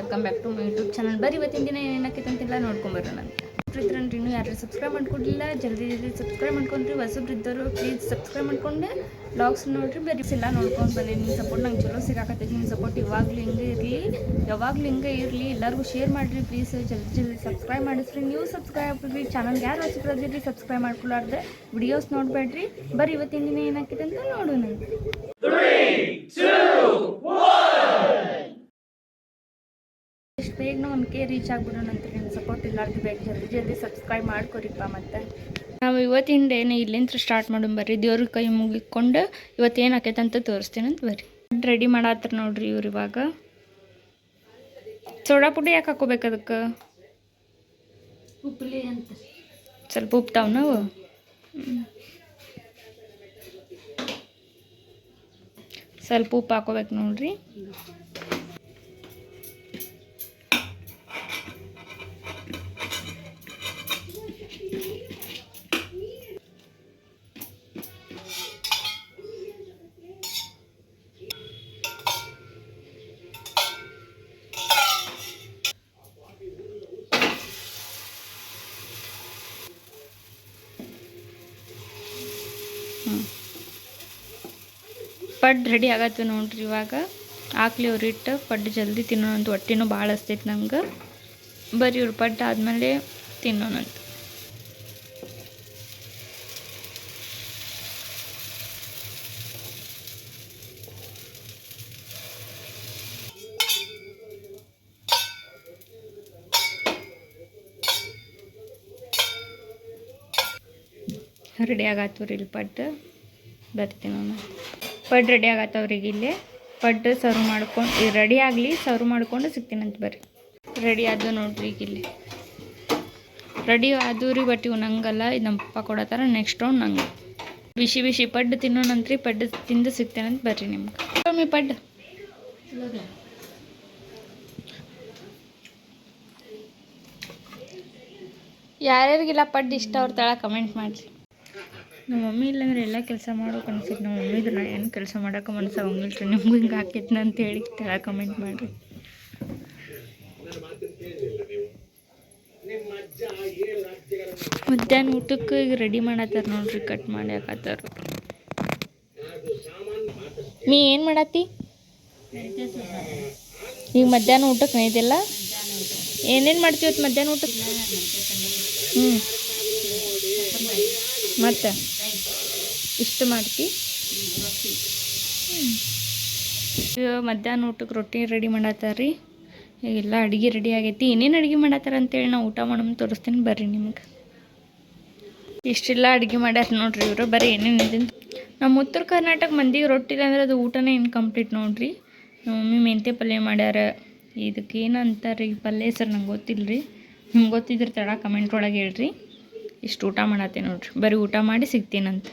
Welcome back to my YouTube channel ಬರೀ ಇವತ್ತಿನ ದಿನ ಏನಾಕೈತೆ ಅಂತೆಲ್ಲ ನೋಡ್ಕೊಂಬರೋಣ ಅಂತ. ಇನ್ನೂ ಯಾರು ಸಬ್ಸ್ಕ್ರೈಬ್ ಮಾಡ್ಕೊಂಡಿಲ್ಲ ಜಲ್ದಿ ಜಲ್ದಿ ಸಬ್ಸ್ಕ್ರೈಬ್ ಮಾಡ್ಕೊಂಡ್ರಿ ಹೊಸಬ್ರಿದ್ದವರು ಪ್ಲೀಸ್ ಸಬ್ಸ್ಕ್ರೈಬ್ ಮಾಡ್ಕೊಂಡು ಬ್ಲಾಗ್ಸ್ ನೋಡ್ರಿ. ಬರೀ ಎಲ್ಲ ನೋಡ್ಕೊಂಡು ಬನ್ನಿ. ನಿಮ್ಮ ಸಪೋರ್ಟ್ ನಂಗೆ ಚಲೋ ಸಿಗಾಕತ್ತೈತಿ. ನಿಮ್ಮ ಸಪೋರ್ಟ್ ಇವಾಗಲೂ ಹಿಂಗೆ ಇರಲಿ, ಯಾವಾಗಲೂ ಹಿಂಗೆ ಇರಲಿ. ಎಲ್ಲರಿಗೂ ಶೇರ್ ಮಾಡಿರಿ ಪ್ಲೀಸ್ ಜಲ್ದಿ ಜಲ್ದಿ ಸಬ್ಸ್ಕ್ರೈಬ್ ಮಾಡಿಸ್ರಿ. ನೀವು ಸಬ್ಸ್ಕ್ರೈಬ್ ಆಗ್ರಿ ಚಾನಲ್ಗೆ ಯಾರು ಹೊಸಬ್ರದಿರಿ ಸಬ್ಸ್ಕ್ರೈಬ್ ಮಾಡ್ಕೊಳಾರ್ದೆ. ವಿಡಿಯೋಸ್ ನೋಡಬೇಡ್ರಿ. ಬರೀ ಇವತ್ತಿನ ದಿನ ಏನಾಕಿತ್ತಂತ ನೋಡೋಣ. ಬೇಗ ಒನ್ ಕೆ ರೀಚ್ ಆಗ್ಬಿಡೋಣ ಅಂತ ನಿಮ್ಮ ಸಪೋರ್ಟ್ ಇಲ್ಲಾರ್ದು ಬೇಗ ಜಲ್ದಿ ಜಲ್ದಿ ಸಬ್ಸ್ಕ್ರೈಬ್ ಮಾಡ್ಕೊರಿಪ್ಪ ಮತ್ತೆ. ನಾವು ಇವತ್ತಿಂದ ಏನು ಇಲ್ಲಿಂದ ಸ್ಟಾರ್ಟ್ ಮಾಡೋಣ ಬರ್ರಿ. ದೇವ್ರ ಕೈ ಮುಗಿಕೊಂಡು ಇವತ್ತು ಏನು ಆಕೈತೆ ಅಂತ ತೋರಿಸ್ತೀನಿ ಅಂತ ಬರ್ರಿ. ರೆಡಿ ಮಾಡತ್ರ ನೋಡ್ರಿ ಇವ್ರು ಇವಾಗ. ಸೋಡಾ ಪುಡಿ ಯಾಕೆ ಹಾಕೋಬೇಕು ಅದಕ್ಕೆ? ಉಪ್ಪಲಿ ಅಂತ. ಸ್ವಲ್ಪ ಉಪ್ತಾವ ತಾವ್ ನಾವು. ಸ್ವಲ್ಪ ಉಪ್ಪು ಹಾಕೋಬೇಕು ನೋಡ್ರಿ. ಪಡ್ ರೆಡಿ ಆಗತ್ತೆ ನೋಡ್ರಿ ಇವಾಗ. ಹಾಕ್ಲಿ ಅವ್ರು ಇಟ್ಟು ಪಡ್ ಜಲ್ದಿ ತಿನ್ನೋಣಂತ ಹೊಟ್ಟೆನೂ ಭಾಳ ಅಸ್ತೈತೆ ನಮ್ಗೆ. ಬರೀ ಇವ್ರು ಪಡ್ ಆದಮೇಲೆ ತಿನ್ನೋಣಂತ ರೆಡಿ ಆಗತ್ತವ್ರಿ ಇಲ್ಲಿ ಪಟ್ಟು ಬರ್ತೀನಿ ನಾನು ಪಡ್ ರೆಡಿ ಆಗತ್ತವ್ರಿಗೆ ಇಲ್ಲಿ. ಪಡ್ ಸರ್ವ್ ಮಾಡ್ಕೊಂಡು ರೆಡಿ ಆಗಲಿ ಸರ್ವ್ ಮಾಡ್ಕೊಂಡು ಸಿಗ್ತೀನಂತ ಬರ್ರಿ. ರೆಡಿ ಆದ್ದು ನೋಡ್ರಿ ಈಗ ಇಲ್ಲಿ. ರೆಡಿ ಆದವು ರೀ ಬಟ್ ಇವು ನಂಗಲ್ಲ ಇದು ನಮ್ಮ ಪಪ್ಪ ಕೊಡತ್ತಾರ ನೆಕ್ಸ್ಟ್ ರೌಂಡ್ ನಂಗೆ ಬಿಸಿ ಬಿಸಿ ಪಡ್ಡು ತಿನ್ನೋಣಂತ್ರಿ ಪಡ್ ತಿಂದು ಸಿಗ್ತೇನಂತ ಬರ್ರಿ ನಿಮ್ಗೆ. ಮಮ್ಮಿ ಪಡ್ಡು ಯಾರ್ಯಾರಿಗಿಲ್ಲ ಪಡ್ ಇಷ್ಟ ಅವ್ರ ತಳ ಕಮೆಂಟ್ ಮಾಡಿರಿ. ನಮ್ಮ ಮಮ್ಮಿ ಇಲ್ಲಾಂದ್ರೆ ಎಲ್ಲ ಕೆಲಸ ಮಾಡೋಕೆ ಅನ್ಸೈತೆ ನಮ್ಮ ಮಮ್ಮಿ ಇದ್ರೆ ಏನು ಕೆಲಸ ಮಾಡೋಕೆ ಮನ್ಸಾಗಂಗಿಲ್ಲ ನಿಮಗೂ ಹಿಂಗೆ ಹಾಕಿದ್ನ ಅಂತ ಹೇಳಿ ತಳ ಕಮೆಂಟ್ ಮಾಡಿರಿ. ಮಧ್ಯಾಹ್ನ ಊಟಕ್ಕೆ ಈಗ ರೆಡಿ ಮಾಡತ್ತಾರ ನೋಡ್ರಿ ಕಟ್ ಮಾಡಿ ಹಾಕತ್ತಾರ. ನೀ ಏನು ಮಾಡತ್ತಿ? ಈಗ ಮಧ್ಯಾಹ್ನ ಊಟಕ್ಕೆ ನೈದಿಲ್ಲ ಏನೇನು ಮಾಡ್ತೀವಿ ಮಧ್ಯಾಹ್ನ ಊಟಕ್ಕೆ? ಹ್ಞೂ ಮತ್ತೆ? ಇಷ್ಟು ಮಾಡ್ತಿ? ಮಧ್ಯಾಹ್ನ ಊಟಕ್ಕೆ ರೊಟ್ಟಿ ರೆಡಿ ಮಾಡತ್ತಾರ ರೀ ಈಗೆಲ್ಲ ಅಡುಗೆ ರೆಡಿ ಆಗೈತಿ. ಏನೇನು ಅಡುಗೆ ಮಾಡತ್ತಾರ ಅಂತೇಳಿ ನಾವು ಊಟ ಮಾಡೋಣ ತೋರಿಸ್ತೀನಿ ಬರ್ರಿ ನಿಮ್ಗೆ. ಇಷ್ಟೆಲ್ಲ ಅಡುಗೆ ಮಾಡ್ಯಾರ ನೋಡ್ರಿ ಇವರು. ಬರೀ ಏನೇನು ಇದೆ ನಮ್ಮ ಉತ್ತರ ಕರ್ನಾಟಕ ಮಂದಿಗೆ ರೊಟ್ಟಿ ಇಲ್ಲ ಅಂದ್ರೆ ಅದು ಊಟನೇ ಇನ್ಕಂಪ್ಲೀಟ್ ನೋಡ್ರಿ. ಮಮ್ಮಿ ಮೆಂತೆ ಪಲ್ಯ ಮಾಡ್ಯಾರ. ಇದಕ್ಕೆ ಏನು ಅಂತಾರೆ ಪಲ್ಯ ಹೆಸರು ನಂಗೆ ಗೊತ್ತಿಲ್ಲ ರೀ ನಿಮ್ಗೆ ಗೊತ್ತಿದ್ರೆ ತಡ ಕಮೆಂಟ್ ಒಳಗೆ ಹೇಳ್ರಿ. ಇಷ್ಟು ಊಟ ಮಾಡತ್ತೆ ನೋಡ್ರಿ. ಬರೀ ಊಟ ಮಾಡಿ ಸಿಗ್ತೀನಂತ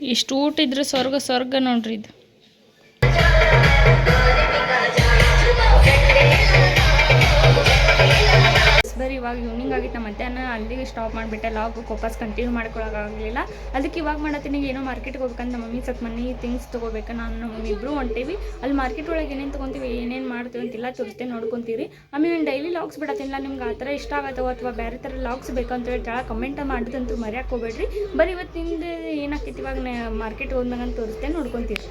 ಇಷ್ಟು ಊಟ ಇದ್ರೆ ಸ್ವರ್ಗ ಸ್ವರ್ಗ ನೋಡ್ರಿ ಇದು. ಇವಾಗ ಈವ್ನಿಂಗ್ ಆಗಿತ್ತು, ಮಧ್ಯಾಹ್ನ ಅಲ್ಲಿಗೆ ಸ್ಟಾಪ್ ಮಾಡಿಬಿಟ್ಟೆ. ಲಾಗ್ ವಾಪಸ್ ಕಂಟಿನ್ಯೂ ಮಾಡ್ಕೊಳಕ್ಕಾಗಲಿಲ್ಲ. ಅದಕ್ಕೆ ಇವಾಗ ಮಾಡತ್ತೀನಿ, ಏನೋ ಮಾರ್ಕೆಟ್ಗೆ ಹೋಗ್ಬೇಕಂತ ನಮ್ಮ ಮಮ್ಮಿ, ಸ್ವಲ್ಪ ಮನಿ ಥಿಂಗ್ಸ್ ತೊಗೋಬೇಕು. ನಾನು ನಮ್ಮ ಮಮ್ಮಿ ಇಬ್ಬರು ಹೊಂಟೀವಿ. ಅಲ್ಲಿ ಮಾರ್ಕೆಟ್ ಒಳಗೆ ಏನೇನು ತೊಗೊತೀವಿ, ಏನೇನು ಮಾಡ್ತೀವಿ ಅಂತಿಲ್ಲ ತೋರಿಸ್ತೇನೆ ನೋಡ್ಕೊಂತೀರಿ. ಆಮೇಲೆ ನಾನು ಡೈಲಿ ಲಾಗ್ಸ್ ಬಿಡತ್ತಿಲ್ಲ ನಿಮ್ಗೆ ಆ ಥರ ಇಷ್ಟ ಆಗತ್ತೋ ಅಥವಾ ಬೇರೆ ಥರ ಲಾಗ್ಸ್ ಬೇಕಂತ ಕೆಳಗೆ ಕಮೆಂಟ್ ಮಾಡಿದಂತೂ ಮರ್ಯಾಕೆ ಹೋಗ್ಬೇಡ್ರಿ. ಬರೀ ಇವತ್ತಿಂದ ಏನಾಗ್ತೈತಿ ಇವಾಗ ಮಾರ್ಕೆಟ್ ಹೋದ್ಮ್ಯಾಗ ಅಂತ ತೋರಿಸ್ತೇನೆ ನೋಡ್ಕೊಂತೀರಿ.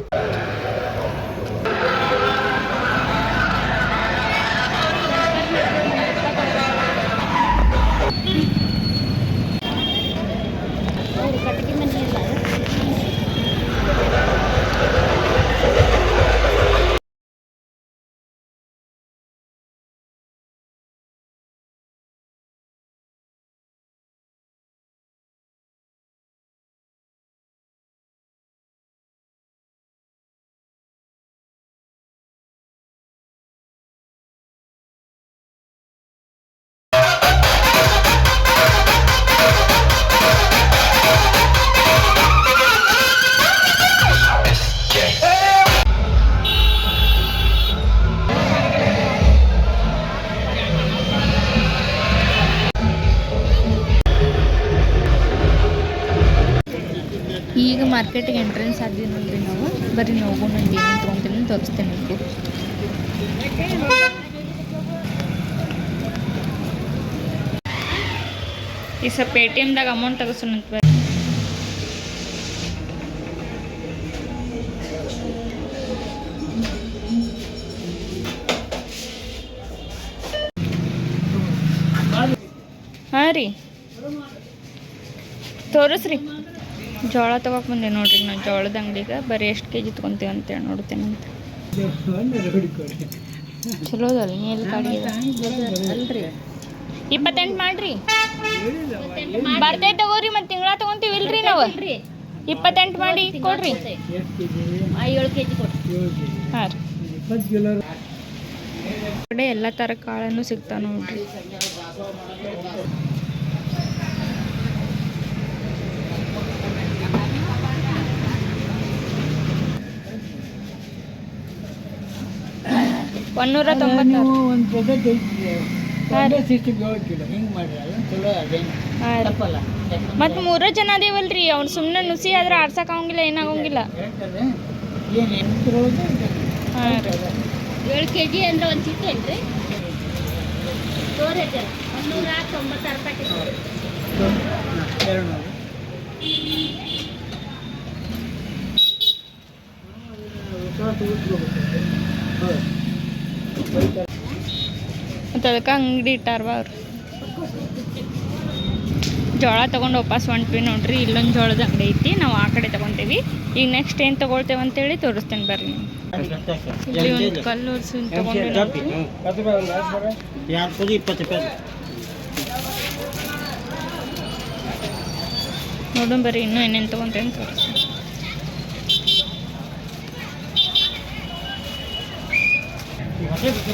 ಮಾರ್ಕೆಟಿಗೆ ಎಂಟ್ರೆನ್ಸ್ ಆದ್ವಿ ನೋಡ್ರಿ ನಾವು, ಬರೀ ಹೋಗೋಣ ಏನು ತೊಗೊಂತೀನಿ ತೋರಿಸ್ತೇನೆ ನಿಮಗೆ. ಈ ಸ್ವಲ್ಪ ಪೇ ಟಿ ಎಮ್ದಾಗ ಅಮೌಂಟ್ ತಗೋಸೋಣ ಅಂತ ಹಾಂ ರೀ. ತೋರಿಸ್ರಿ. ಜೋಳ ತಗೋಕ್ ಬಂದೆ ನೋಡ್ರಿ ನಾನು ಜೋಳದ ಅಂಗಡಿಗೆ. ಬರೀ ಎಷ್ಟು ಕೆ ಜಿ ತೊಗೊತೀವಿ ಅಂತೇಳಿ ನೋಡ್ತೇನೆ ಅಂತ. ಚಲೋ ಎಲ್ಲಿ ಕಾಡಿ ಇಪ್ಪತ್ತೆಂಟು ಮಾಡ್ರಿ. ಬರ್ತೈ ತಗೋರಿ ಮತ್ತೆ ತಿಂಗಳ ತಗೊಂತೀವಿ ಇಲ್ರಿ ನಾವು. ಇಪ್ಪತ್ತೆಂಟು ಮಾಡಿ ಕೊಡ್ರಿ. ಏಳು ಹಾಂ ರೀ. ಎಲ್ಲ ಥರ ಕಾಳನ್ನು ಸಿಗ್ತಾವ ನೋಡ್ರಿ. ಒನ್ನೂರ ತೊಂಬತ್ತಾರು. ಒಂದು ಏಳು ಕಿಲೋ ಹಿಂಗೆ ಮಾಡ್ರಿ ಅದನ್ನು ಚಲೋ ಅದೇನು? ತಪ್ಪಲ್ಲ. ಮತ್ತು ಮೂರೇ ಜನ ಅದೇವಲ್ರಿ ಅವ್ನು ಸುಮ್ಮನೆ ನುಸಿ ಆದ್ರೆ ಆಡ್ಸಕ್ ಆಗಂಗಿಲ್ಲ ಏನಾಗಂಗಿಲ್ಲ ಏನು ಏಳು ಕೆ ಜಿ ಅಂದ್ರೆ ಒಂದು ಚಿಕ್ಕ ಏನ್ರಿ? ತೋರಿ ಒಂದೂರ ತೊಂಬತ್ತಾರು ರೂಪಾಯಿ ಎರಡು ನೂರು ಮತ್ತು ಅದಕ್ಕೆ ಅಂಗಡಿ ಇಟ್ಟಾರವ ಅವ್ರು. ಜೋಳ ತೊಗೊಂಡು ವಾಪಸ್ ಹೊಂಟ್ವಿ ನೋಡ್ರಿ ಇಲ್ಲೊಂದು ಜೋಳದ ಅಂಗಡಿ ಐತಿ ನಾವು ಆ ಕಡೆ ತಗೊಂತೀವಿ ಈಗ ನೆಕ್ಸ್ಟ್ ಏನು ತೊಗೊಳ್ತೇವೆ ಅಂತೇಳಿ ತೋರಿಸ್ತೇನೆ ಬರ್ರಿ ಇಲ್ಲಿ ಒಂದು ಕಲ್ಲು ತೊಗೊಂಡು ನೋಡೋಣ ಬರ್ರಿ ಇನ್ನೂ ಏನೇನು ತೊಗೊಂತೇವೆ ತೋರಿಸ್ತೀನಿ.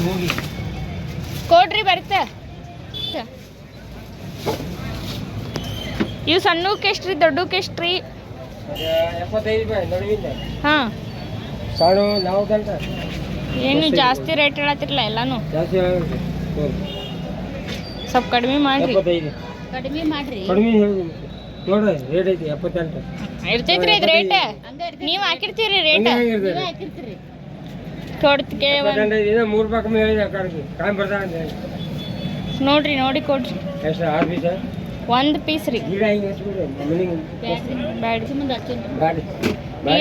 ಹೋಗಿ. ಕೊಡ್ರಿ ಬರುತ್ತೆ. ಇವು ಸಣ್ಣಕ್ಕೆ ಎಷ್ಟ್ರಿ ದೊಡ್ಡಕ್ಕೆ ಎಷ್ಟು ರೀ ಹಾಂ. ಏನು ಜಾಸ್ತಿ ರೇಟ್ ಹೇಳತ್ತಿರಲ್ಲ ಎಲ್ಲಾನು? ಸ್ವಲ್ಪ ಕಡಿಮೆ ಮಾಡ್ರಿ. ಕಡಿಮೆ ಮಾಡ್ರಿ. ನೋಡ್ರಿ ರೇಟ್ ಐತಿ ಎಪ್ಪತ್ತೆಂಟು. ಇರ್ತೈತ್ರಿ ಇದು ರೇಟ್. ನೀವು ಹಾಕಿರ್ತೀರಿ ರೇಟ್. ಹಾಕಿರ್ತೀರಿ. ಐತಿ ಮೂರು ರೂಪಾಯಿ ಕಮ್ಮಿ ಹೇಳಿದೆ ಕಡಿಮೆ ಕಾಯಿ ಬರ್ತಾ ಅಂತ ಹೇಳಿ ನೋಡ್ರಿ ನೋಡಿ ಕೊಡ್ರಿ. ಎಷ್ಟು ಆರು ಪೀಸ ಒಂದು ಪೀಸ್ ರೀ. ಬ್ಯಾಡ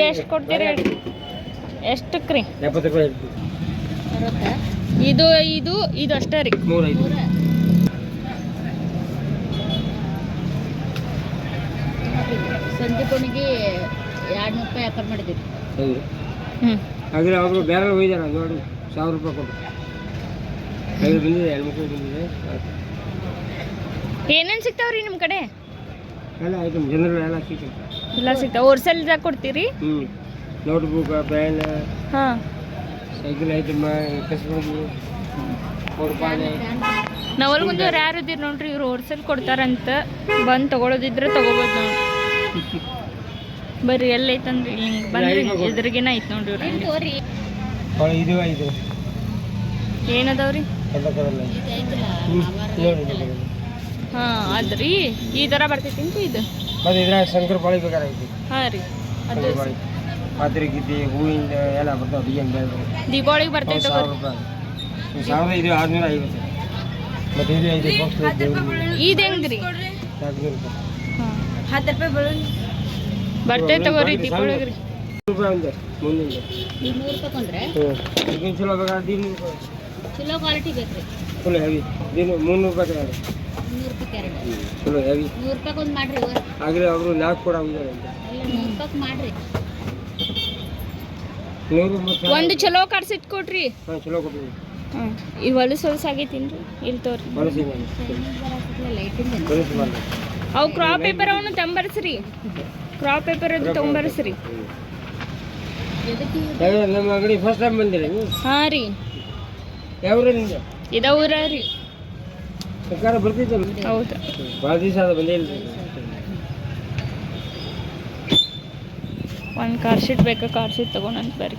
ಎಷ್ಟು ಕೊಡ್ತೀರಿ ಎಷ್ಟಕ್ರಿ ಎಷ್ಟಕ್ಕೆ ರೀ? ಎಪ್ಪತ್ತು ರೂಪಾಯಿ ಇದು ಇದು ಇದು ಅಷ್ಟೇ ರೀ. ಮೂರು ಐದು. ನೂರ ಸಂಜೆ ಕೊನೆಗೆ ಎರಡು ನೂರು ರೂಪಾಯಿ ವ್ಯಾಪಾರ ಮಾಡಿದ್ದೀವಿ ಹೌದು. ಹ್ಞೂ ಹಾಗಾದ್ರೆ ಅವರು ಬೇರೆ ಹೋಗಿದ್ದಾರೆ ನೋಡಿ ಸಾವಿರ ರೂಪಾಯಿ ಕೊಟ್ಟು. ಐದು ಬಂದಿದೆ ಎರಡು ಮಕ್ಕಳು ಬಂದಿದೆ. ಏನೇನು ಸಿಗ್ತಾವ್ರಿ ನಿಮ್ಮ ಕಡೆ? ಎಲ್ಲ ಐಟಮ್ ಜನರು ಎಲ್ಲ ಸಿಗ್ತದೆ. ಎಲ್ಲ ಸಿಗ್ತಾವೆ ಹೋಲ್ಸೇಲ್ದಾಗ ಕೊಡ್ತೀರಿ? ಹ್ಞೂ ನೋಟ್ಬುಕ್ ಪೆನ್ ಹಾಂ. ಸೈಕಲ್ ಐಟಮ್ ಕಸ್ಬಂದಿ ಮೂರು ಪಾನೆ. ನವಲ್ ಮುಂದವ್ರು ಯಾರು ಇದ್ದೀರಿ ನೋಡ್ರಿ ಇವ್ರು ಹೋಲ್ಸೇಲ್ ಕೊಡ್ತಾರಂತ. ಬಂದು ತಗೊಳೋದಿದ್ರೆ ತಗೋಬೋದು ನೋಡಿ ಬರ್ರಿ ಎಲ್ಲೈತಂದ್ರಿ ಹಿಂಗೆ ಬಂದ್ರಿ ಎದುರಿಗೇನ ಐತೆ ನೋಡ್ರಿ ಇದು ಐದು. ಏನದಾವ್ರಿ. ಹಾಂ ಅದ್ರಿ? ಈ ಥರ ಬರ್ತೈತಿ ಇದು? ಮತ್ತೆ ಇದ್ರಾಗ ಶಂಕರ ಬೇಕಾರೆ ಐತಿ. ಹಾಂ ರೀ. ಅದು ಪಾತ್ರೆ ಗಿದ್ದಿ ಹೂವಿಂದ ಎಲ್ಲ ಬರ್ತಾವೆ ಬೇರೆ ದೀಪಾವಳಿಗೆ ಬರ್ತೈತೆ ಸಾವಿರ ರೂಪಾಯಿ. ಇದು ಸಾವಿರ ಇದು ಆರುನೂರ ಐವತ್ತು. ಮತ್ತೆ ಇದು ಐದು ಬಾಕ್ಸ್ ಇದು ಹೆಂಗ್ರಿ? ನಾಲ್ಕುನೂರು ರೂಪಾಯಿ. ಹಾಂ. ಹತ್ತು ರೂಪಾಯಿ ಬರೋದು ಬರ್ತೈತೆ ತಗೋರಿ ಈಗ ನೂರು ಚಲೋ ಕ್ವಾಲಿಟಿ ಫುಲ್ ಹೆವಿ ದಿನ ಮುನ್ನೂರು ರೂಪಾಯಿ ತಗೊಂಡು ನೂರು ರೂಪಾಯಿ ಕ್ಯಾರೆಟ್. ಚಲೋ ಹೆವಿ ನೂರು ರೂಪಾಯಿ ಒಂದು ಮಾಡ್ರಿ ಇವರು. ಆಗಲೇ ಅವರು ನಾಲ್ಕು ಕೂಡ ಆಗಿದ್ದಾರೆ ಅಂತ ಎಲ್ಲ ನೂರು ರೂಪಾಯಿ ಮಾಡ್ರಿ. ನೂರು ಮತ್ತು ಒಂದು ಚಲೋ ಕಡ್ಸಿಟ್ ಕೊಡ್ರಿ ಹಾಂ ಚಲೋ ಕೊಟ್ಟಿದ್ದೀವಿ ಇಲ್ ಈ ಹೊಲಸು ಹೊಲಸು ಆಗೈತಿನ್ರಿ ಇಲ್ಲಿ ತೋರಿ. ಲೈಟಿಂದ ಮಾಡಿ ಅವು ಕ್ರಾಪ್ ಪೇಪರ್ ಅವನು ತಂಬರ್ಸ್ರಿ. ಕ್ರಾಪ್ ಪೇಪರ್ ಅದು ತಂಬರ್ಸ್ರಿ. ನಮ್ಮ ಅಂಗಡಿ ಫಸ್ಟ್ ಟೈಮ್ ಬಂದಿರಿ ಹಾಂ ರೀ. ಯಾವ ಊರಿಂದ ಇದ ಊರ ರೀ. ಸರ್ಕಾರ ಬರ್ತಿದ್ದಲ್ಲ ಹೌದು. ಭಾಳ ದಿವಸ ಅದು ಬಂದೇ ಇಲ್ಲ ಒಂದು ಕಾರ್ ಶೀಟ್ ಬೇಕಾ ಕಾರ್ ಶೀಟ್ ತಗೊಂಡಂತ ಬರ್ರಿ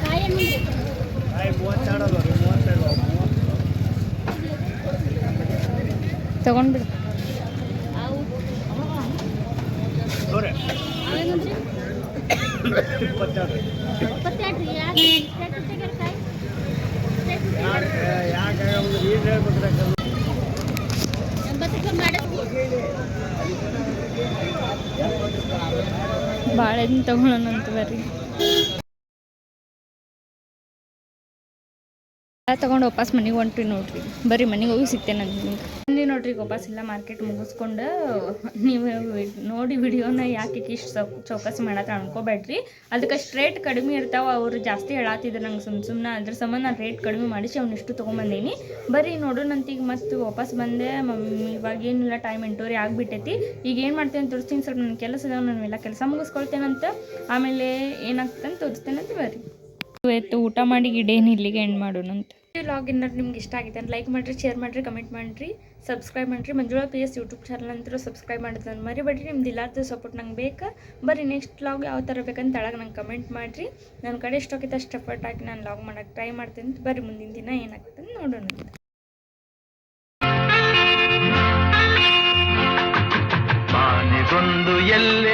ಕಾಯಿ ಹಣ್ಣು ತೊಗೊಂಡ್ಬಿಡು. ಅವು ತಗೊಳ್ಳೋಣ ಅಂತ ರೀ ಬರ್ರಿ ತಗೊಂಡು ವಾಪಸ್ ಮನೆಗೆ ಹೊಂಟ್ರಿ ನೋಡ್ರಿ. ಬರ್ರಿ ಮನೆಗೆ ಹೋಗಿ ಸಿಗ್ತೇನೆ ನಿಮ್ಗೆ. ಅಲ್ಲಿ ನೋಡ್ರಿ ವಾಪಸ್ ಇಲ್ಲ ಮಾರ್ಕೆಟ್ ಮುಗಿಸ್ಕೊಂಡು, ನೀವು ನೋಡಿ ವಿಡಿಯೋನ ಯಾಕೆ ಇಷ್ಟು ಚೌ ಚೌಕಾಸಿ ಮಾಡಕ್ಕೆ ಅನ್ಕೋಬೇಡ್ರಿ. ಅದಕ್ಕೆ ರೇಟ್ ಕಡಿಮೆ ಇರ್ತಾವ, ಅವ್ರು ಜಾಸ್ತಿ ಹೇಳತ್ತಿದ್ರು ನಂಗೆ ಸುಮ್ಮ ಸುಮ್ಮನೆ ಅದ್ರ ಸಂಬಂಧ ನಾನು ರೇಟ್ ಕಡಿಮೆ ಮಾಡಿಸಿ ಅವ್ನು ಇಷ್ಟು ತೊಗೊಂಬಂದೀನಿ. ಬರ್ರಿ ನೋಡೋಣಂತ ಈಗ ಮತ್ತು ವಾಪಸ್ ಬಂದೆ, ಮಮ್ಮಿ ಇವಾಗ ಏನಿಲ್ಲ ಟೈಮ್ ಎಂಟೂವರೆ ಆಗಿಬಿಟ್ಟೈತಿ. ಈಗ ಏನು ಮಾಡ್ತೇನೆ ತೋರಿಸ್ತೀನಿ, ಸ್ವಲ್ಪ ನನ್ನ ಕೆಲಸ ನಾನು ಎಲ್ಲ ಕೆಲಸ ಮುಗಿಸ್ಕೊಳ್ತೇನಂತ. ಆಮೇಲೆ ಏನಾಗ್ತಂತ ತೋರಿಸ್ತೇನಂತ ಬರ್ರಿ ಇವತ್ತು ಊಟ ಮಾಡಿ ಗಿಡೇನು ಇಲ್ಲಿಗೆ ಎಂಡ್ ಮಾಡೋಣಂತ ವ್ಲಾಗ್ ಏನಾದ್ರು ನಿಮ್ಗೆ ಇಷ್ಟ ಆಗಿದೆ ಅಂತ ಲೈಕ್ ಮಾಡಿರಿ ಶೇರ್ ಮಾಡಿರಿ ಕಮೆಂಟ್ ಮಾಡಿರಿ ಸಬ್ಸ್ಕ್ರೈಬ್ ಮಾಡಿರಿ. Manjula P S YouTube channel ಅಂತೂ ಸಬ್ಸ್ಕ್ರೈಬ್ ಮಾಡೋದನ್ನು ಮರಿಬೇಡ್ರಿ. ನಿಮ್ದು ಎಲ್ಲಾರ್ದು ಸಪೋರ್ಟ್ ನಂಗೆ ಬೇಕಾ. ಬರ್ರಿ ನೆಕ್ಸ್ಟ್ ಲಾಗ್ ಯಾವ ಥರ ಬೇಕಂತ ತಳಗೆ ನಂಗೆ ಕಮೆಂಟ್ ಮಾಡಿರಿ. ನನ್ನ ಕಡೆ ಎಷ್ಟೋಗಿತ್ತು ಅಷ್ಟು ಎಫರ್ಟ್ ಹಾಕಿ ನಾನು ಲಾಗ್ ಮಾಡೋಕ್ಕೆ ಟ್ರೈ ಮಾಡ್ತೀನಿ ಬರ್ರಿ ಮುಂದಿನ ದಿನ ಏನಾಗ್ತದೆ ನೋಡೋಣ ಎಲ್ಲೆ